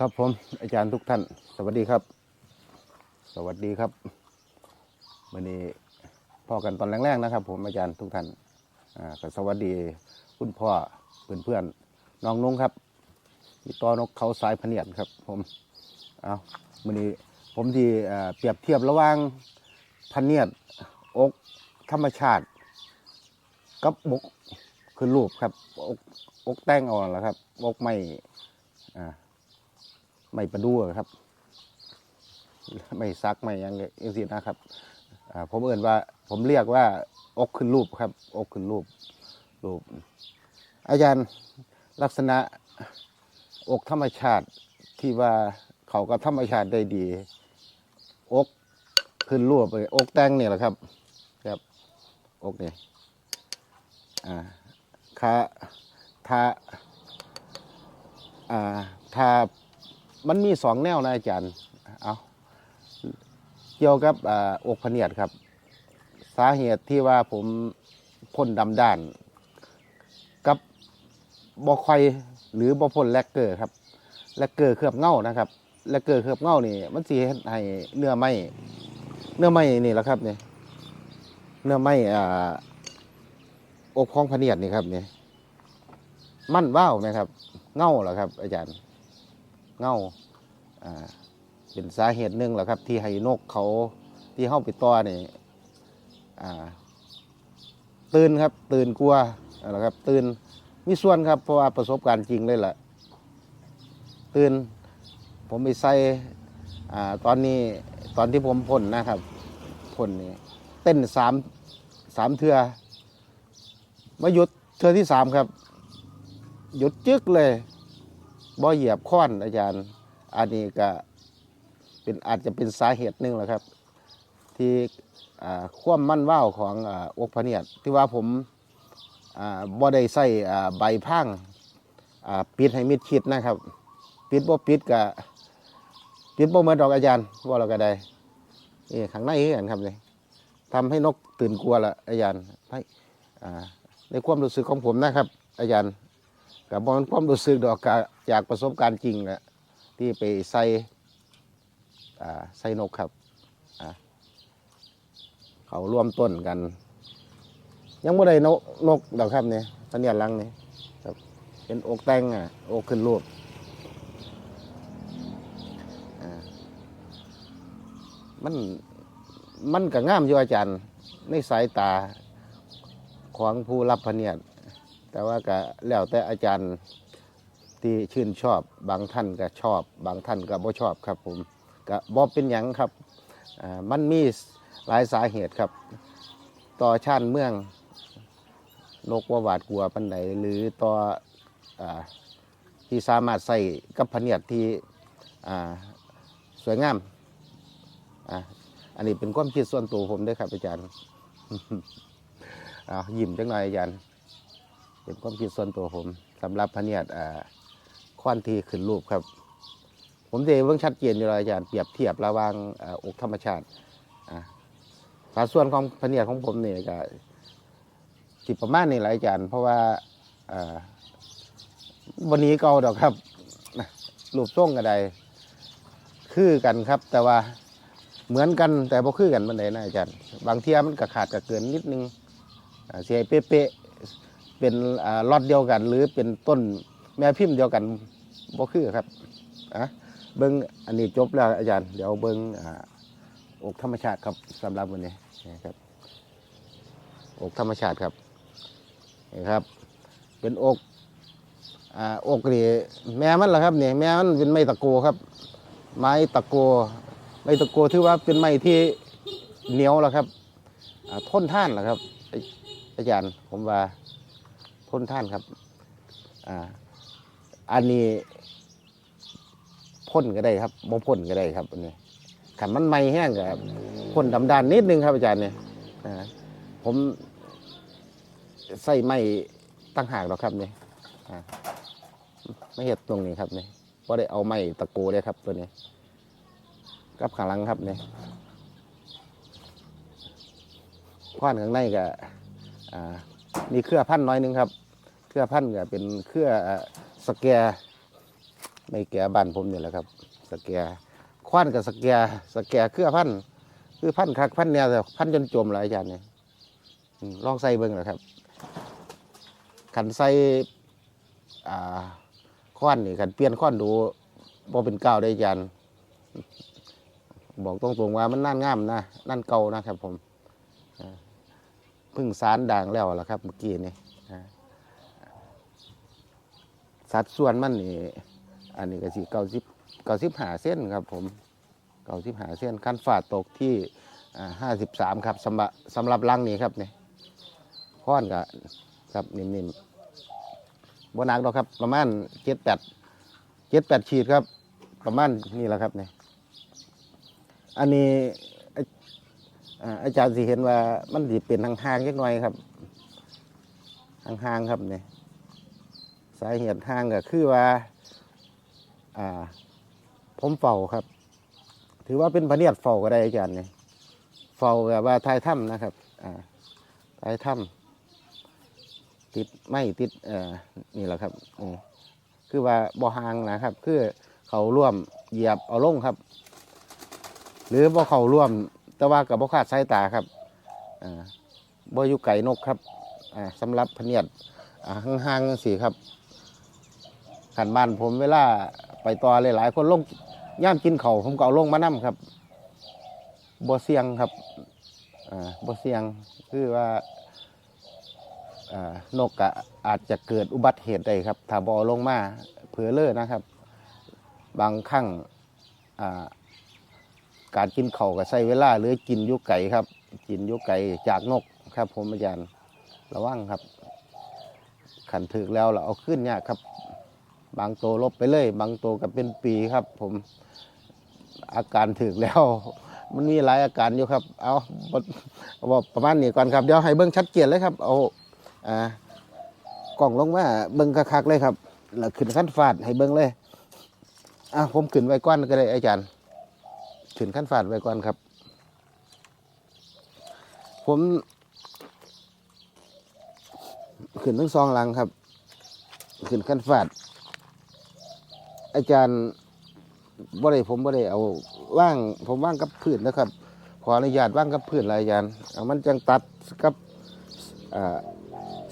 ครับผมอาจารย์ทุกท่าน สวัสดีครับ สวัสดีครับวันนี้พ่อกันตอนแรกๆนะครับ ผมอาจารย์ทุกท่านอ่าก็สวัสดีคุณพ่อเพื่อนเพื่อนๆน้องนุ้งครับพี่ตอนกเขาสายพเนียดครับ ผมเอาวันนี้ผมที่อ่าเปรียบเทียบระหว่างพเนียดอกธรรมชาติ กับบกคือรูปครับอกอกแต่งเอ่อนละครับอกไม่อ่า ไม่ประดูอะครับ ไม่ซักไม่ยังเองสินะครับผมเอ่นว่า ผมเรียกว่า อกขึ้นรูปครับ อกขึ้นรูปรูป อาจารย์ลักษณะอกธรรมชาติที่ว่าเขากับธรรมชาติได้ดี อกขึ้นรูปเลยอกแต่งเนี่ยแหละครับ ครับ อกเนี่ยอ่าขาถ้าอ่าถ้า มันมีสองแนวนะอาจารย์เอาเกี่ยวกับออกพเนียดครับ สาเหตุที่ว่าผมพ่นดำด้าน กับบอคอยหรือบอพ่นแลกเกอร์ครับแลกเกอร์เคลือบเง่านะครับแลกเกอร์เคลือบเง่านี่มันสีให้เนื้อไหมเนื้อไหมนี่แหละครับเนี่ยเนื้อไหมอ่าอกของพเนียดนี่ครับเนี่ยมันว่าวไหมครับ เง่าเหรอครับ อาจารย์ เง่าเป็นสาเหตุหนึ่งแหละครับ ที่ให้นกเขาที่เข้าไปต่อนี่ตื่นครับ ตื่นกลัวนั่นแหละครับ ตื่นมีส่วนครับเพราะว่าประสบการณ์จริงเลยแหละตื่นผมไปใส่ตอนนี้ตอนที่ผมพ่นนะครับพ่นนี่เต้นสามสามเทือมาหยุดเทือที่สามครับ หยุดจึกเลย บ่เหยียบค้อนอาจารย์ อันนี้ก็เป็นอาจจะเป็นสาเหตุหนึ่งแหละครับ ที่ควมมั่นว่าวของอ่าอกพเนียดที่ว่าผมบ่ได้ใส่ใบพังปิดให้มิดชิดนะครับ ปิดบ่ปิดก็ปิดบ่เหมือนดอกอาจารย์ว่าเราก็ได้นี่ข้างในคือกันครับเลยทำให้นกตื่นกลัวละอาจารย์ให้อ่าในความรู้สึกของผมนะครับ อาจารย์ กับบอลความรู้สึกดอกกจากประสบการณ์จริงแหละที่ไปใส่ใส่นกครับเขาร่วมต้นกัน ยังไม่ได้นกนกดอกครับเนี่ยสัญญาณลังเนี่ครับเป็นอกแตงอะอกขึ้นรูปมันมันก็งามอยู่อาจารย์ ในสายตาของผู้รับพเนียด แต่ว่าก็แล้วแต่อาจารย์ที่ชื่นชอบบางท่านก็ชอบ บางท่านก็บ่ชอบครับผมก็บ่เป็นหยังครับมันมีหลายสาเหตุครับ ต่อชาติเมืองนกว่าหวาดกลัวปันใดหรือต่ออที่สามารถใส่กับพะเนียดที่สวยงามออันนี้เป็นความคิดส่วนตัวผมด้วยครับอาจารย์ยิ้มจังหน่อยอาจารย์ เป็นความคิดส่วนตัวผมสำหรับพะเนียดอ่าควันที่ขึ้นรูปครับ ผมจะเบิ่งชัดเจนอยู่เลยอาจารย์เปรียบเทียบระหว่างออกธรรมชาติอ่าสัดส่วนของพะเนียดของผมเนี่ยก็สิประมาณนี้แหละอาจารย์ เพราะว่าวันนี้เก่าดอกครับรูปทรงก็ได้คือกันครับ แต่ว่าเหมือนกันแต่บ่คือกันมันไหนนะอาจารย์ บางเทียมันก็ขาดก็เกินนิดนึงเสียเป๊ะ เป็นล็อตเดียวกัน หรือเป็นต้นแม่พิมพ์เดียวกันบ่คือครับอะเบิ้งอันนี้จบแล้วอาจารย์ เดี๋ยวเบิ้งออกธรรมชาติครับสำหรับวันนี้นะครับอกธรรมชาติครับนี่ครับ เป็นอกอ่าอกนี่แม่มันเหรอครับเนี่ยแม่มันเป็นไม้ตะโกครับ ไม้ตะโกไม้ตะโกถือว่าเป็นไม้ที่เหนียวแล้วครับทนท่านเหรอครับ อาจารย์ผมว่า นท่านครับอ่าอันนี้พ่นก็ได้ครับบ่พ่นก็ได้ครับอันนี้ขันมันไม่แห้งก็พ่นดำดานนิดนึงครับอาจารย์เนี่ยอ่าผมใส่ไม้ตั้งหากหรอกครับเนี่ยอ่าไม่เห็ดตรงนี้ครับเนี่ยว่าได้เอาไม้ตะโกเลยครับตัวนี้กับข้างหลังครับเนี่ยคว้านข้างในก็อ่ามีเครือพันน้อยนึงครับ รือพันธุ์ก็เป็นเครืออ่าสแกร์ไม่แก่บ้านผมนี่แหละครับ สแกคว้านกับสแกสแกเครือพันธุ์คือพันธุ์คักพันธุ์เนี่ยแต่พันธุ์จนจมหลายอาจารย์เนี่ยลองใส่เบิ่งนะครับขันใส่ค้อนนี่ขันเปลี่ยนค้อนดูบ่เป็นเก้าได้อาจารย์บอกตรงๆว่ามันน่านงามนะนั่นเก่านะครับผมพึ่งสารด่างแล้วล่ะครับเมื่อกี้นี่อ่า สัดส่วนมันนี่อันนี้ก็สิเก้าสิบเก้าสิบหาเส้นครับผมเก้าสิบหาเส้นขั้นฝาดตกที่ห้าสิบสามครับสำหรับสำหรับลังนี้ครับเนี่ยค้อนกับครับนิ่มๆบนนักดอกครับประมาณเจ็ดแปดเจ็ดแปดขีดครับ ประมาณนี่แหละครับเนี่ยอันนี้อาอ่าอาจารย์สิเห็นว่ามันสิเป็นห่างๆเล็กน้อยครับห่างๆครับเนี่ย สาเหตุห่างก็คือว่าอ่า ผมเฝ้าครับ ถือว่าเป็นพระเนียดเฝ้าก็ได้อาจารย์เนี่ยเฝ้าแบบว่าทายถ้ำนะครับ อ่าทายถ้ำติดไม่ติดเอ่อนี่แหละครับนี่คือว่าบ่ห่างนะครับ คือเขาร่วมเหยียบเอาลงครับ หรือบ่เขาร่วม แต่ว่ากับบ่ขาดสายตาครับอ่าบ่อยู่ไก่นกครับอ่าสำหรับพเนียดอ่าห่างๆสิครับ ขันบ้านผมเวลาไปต่อหลายๆ คนลงย่ามกินเขาวผมก็เอาลงมานํครับบ่เสียงครับอ่าบ่เสียงคือว่านกอะอาจจะเกิดอุบัติเหตุได้ครับถ้าบ่เอลงมาเผื่อเลอนะครับ บางครั้งการกินเข่าวก็ใช้เวลา หรือกินยุกไก่ครับ กินยุกไก่จากนกครับ ผมอาจารย์ระวังครับ ขันถึกแล้วเราเอาขึ้นยากครับ บางตัวลบไปเลย บางตัวก็เป็นปีครับ ผมอาการถึกแล้ว มันมีหลายอาการอยู่ครับเอาบ่เอาบอกประมาณนี้ก่อนครับ เดี๋ยวให้เบิ้งชัดเจนเลยครับ เอาอ่ากล่องลงมาเบิ้งคักๆเลยครับแล้วขึ้นขั้นฟาดให้เบิ้งเลยอะผมขึ้นไว้ก้อนก็ได้อาจารย์ขึ้นขั้นฟาดไว้ก่อนครับ ผมขึ้นทั้งสองลังครับ ขึ้นขั้นฟาด อาจารย์บ่ได้ผมบ่ได้เอาว่าง ผมว่างกับพื้นนะครับ ขออนุญาตว่างกับพื้นเลยอาจารย์เอามันจังตัดกับ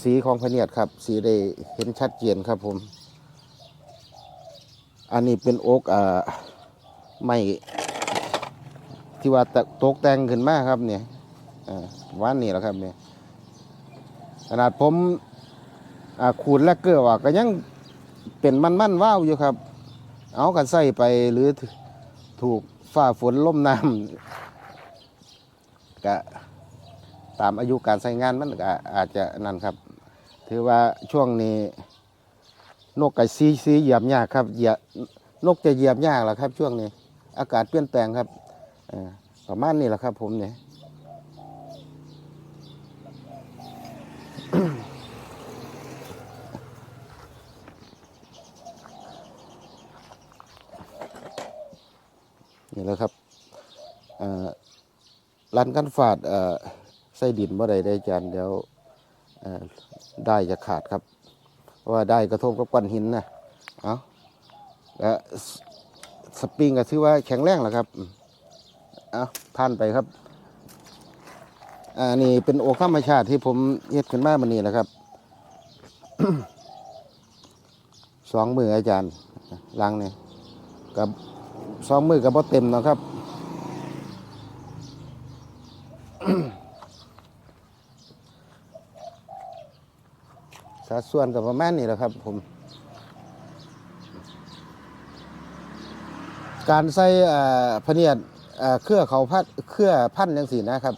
สีของพเนียดครับ สีได้เห็นชัดเจนครับผม อันนี้เป็นโอ๊กอ่าไม้ที่ว่าตะตกแต่งขึ้นมาครับเนี่ยอ่าวันนี้แหละครับเนี่ยขนาดผมขูดและเกลือว่าก็ยังเป็นมันมันว่าวอยู่ครับ เอากันใส่ไปหรือถูกฝ้าฝนล่มน้ำก็ตามอายุการใช้งานมันก็อาจจะนั่นครับ ถือว่าช่วงนี้ นกไก่ซีซีเหยียบยากครับเหยียบนกจะเหยียบยากแหละครับ ช่วงนี้ อากาศเปลี่ยนแปลงครับประมาณนี้แหละครับ ผมเนี่ย นี่แหละครับรันกันฝาดเอ่อใส่ดินบ่ได้ได้อาจารย์เดี๋ยวได้จะขาดครับเพราะว่าได้กระทบกับก้อนหินนะเอาแล้วสปริงก็ถือว่าแข็งแรงแหละครับเอาผ่านไปครับอ่านี่เป็นโอธรรมชาติที่ผมเฮ็ดขึ้นมามันนี่แหละครับสองมืออาจารย์ล้างนี่ยกับ สองมือกับบ่เต็มนะครับสัดส่วนกับประมาณนี้แหละครับผม การใส่พเนียดเครือเขาพัดเครือพันธุ์ยังสีนะครับ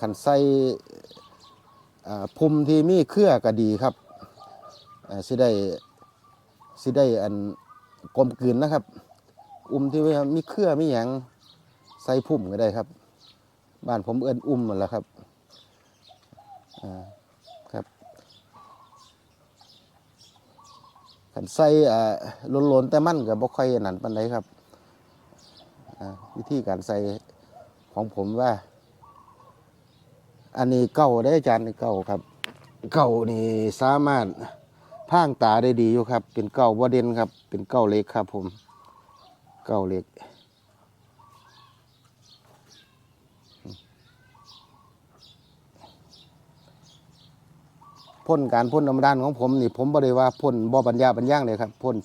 ขันใส่อ่าภูมิที่มีเครือก็ดีครับสิได้สิได้อัน ลมกลืนนะครับ อุ้มที่ว่ามีเครือมีหยังใส่พุ่มก็ได้ครับ บ้านผมเอินอุ้มนั่นแหละครับอ่าครับขันใส่อ่าหล้นๆแต่มั่นก็บ่ค่อยนั่นปานใดครับอ่าวิธีการใส่ของผมว่า อันนี้เก่าได้อาจารย์นี่เก่าครับ เก่านี่สามารถ พ่างตาได้ดีอยู่ครับ เป็นเก้าบ่เด่นครับ เป็นเก้าเล็กครับ ผม เก้าเล็กพ่นการพ่นธรรมดานของผมนี่ผมบ่ได้ว่าพ่นบ่ปัญญาปัญญางเลยครับพ่น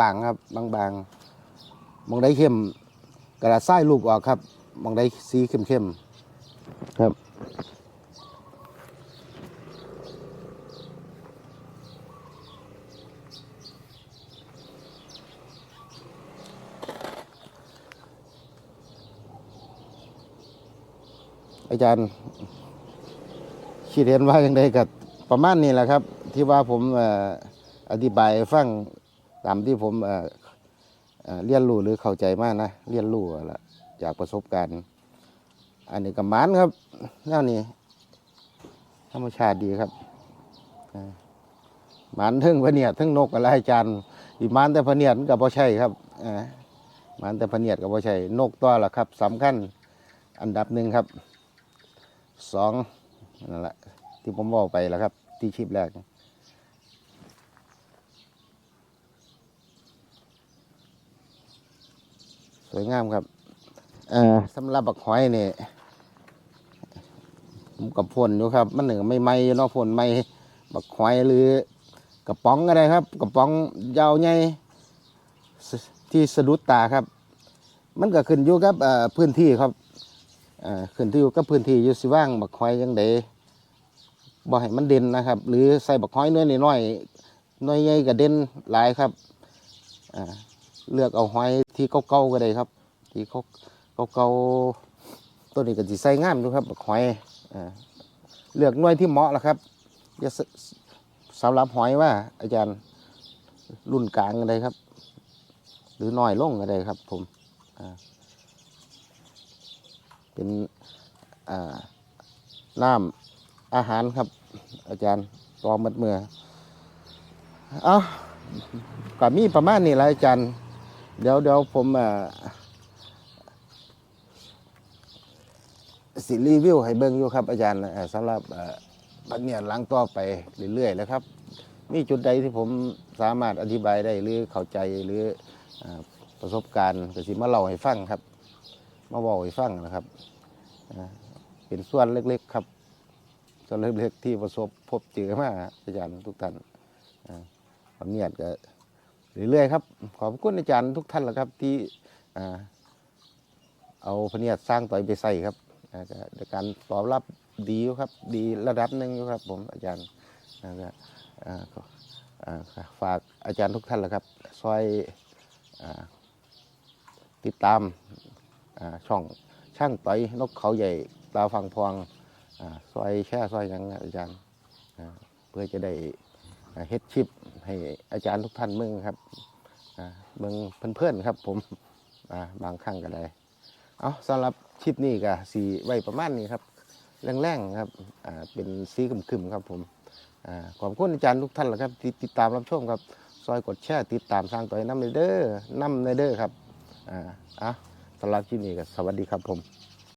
บางๆครับ บางๆมองได้เข้มกระดาษทรายลูกออกครับมองได้สีเข้มๆครับ อาจารย์คิดเห็นว่าอย่างไรกับประมาณนี้แหละครับ ที่ว่าผมอธิบายฟังตามที่ผมเรียนรู้หรือเข้าใจมากนะเรียนรู้ละจากประสบการณ์ อันนี้กับมานครับแนวนี้ธรรมชาติดีครับมานทึ่งพะเนียดทึ่งนกอะไรอาจารย์อีมานแต่พะเนียดกับพ่ใช่ครับอ่ามานแต่พะเนียดกับพ่ใช่นกตัวละครับสำคัญอันดับหนึ่งครับ สองนั่นแหละที่ผมบอกไปแล้วครับ ที่คลิปแรกสวยงามครับอ่อสำหรับบักหอยนี่ผมกับพ่นอยู่ครับ มันหนึ่งไม่ไหมอยู่เนาะพ่นไม่บักหอยหรือกระป๋องก็ได้ครับ กระป๋องยาวใหญ่ที่สะดุดตาครับ มันก็ขึ้นอยู่กับพื้นที่ครับ ขึ้นที่อยู่กับพื้นที่อยู่สิว่างบักหอยยังไดบ่ให้มันเด่นนะครับ หรือใส่บักหอยเนื้อน้อยหน้อยใหญ่ก็เด่นหลายครับเลือกเอาหอยที่เก่าๆก็ได้ครับ ที่เขาเก่าๆตัวนี้ก็สิใส่งามอยู่ครับบักหอยเลือกน่วยที่เหมาะแล้วครับอย่าสำหรับหอยว่า อาจารย์รุ่นกลางก็ได้ครับ หรือน้อยลงก็ได้ครับ ผม เป็นน้ำอาหารครับ อาจารย์ตอมัดเมื่อเอาก็มีประมาณนี้แหละอาจารย์ เดี๋ยวเดี๋ยวผมสิรีวิวให้เบิ่งอยู่ครับ อาจารย์สำหรับอ่าปัญญาหลังต่อไปเรื่อยๆแล้วครับ มีจุดใดที่ผมสามารถอธิบายได้หรือเข้าใจหรือประสบการณ์ก็สิมาเล่าให้ฟังครับ มาบอกให้ฟังนะครับเป็นส่วนเล็กๆครับ ส่วนเล็กๆที่ประสบพบเจอมาอาจารย์ทุกท่านความเนียดก็เรื่อยๆครับ ขอบคุณอาจารย์ทุกท่านแหละครับ ที่อ่าเอาพเนียดสร้างต่อยไปใส่ครับอ่ากการตอบรับดีครับ ดีระดับหนึ่งครับ ผมอาจารย์ฝากอาจารย์ทุกท่านแหละครับซอยอติดตาม ช่องช่างต่อยนกเขาใหญ่ตาฟังพวงซอยแช่ซอยยังอาจารย์เพื่อจะได้เฮ็ดชิปให้อาจารย์ทุกท่านมืองครับเมืองเพื่อนๆครับผมบางครั้งก็ได้เอาสำหรับชิปนี้ก็สีไว้ประมาณนี้ครับแรงๆครับเป็นสีขึ้มๆครับผมอขอบคุณอาจารย์ทุกท่านแหละครับที่ติดตามรับชมครับ ซอยกดแชร์ติดตามสร้างต่อยน้ำในเด้อน้ำในเด้อครับอ่าอะ สำหรับที่นี้ก็สวัสดีครับผม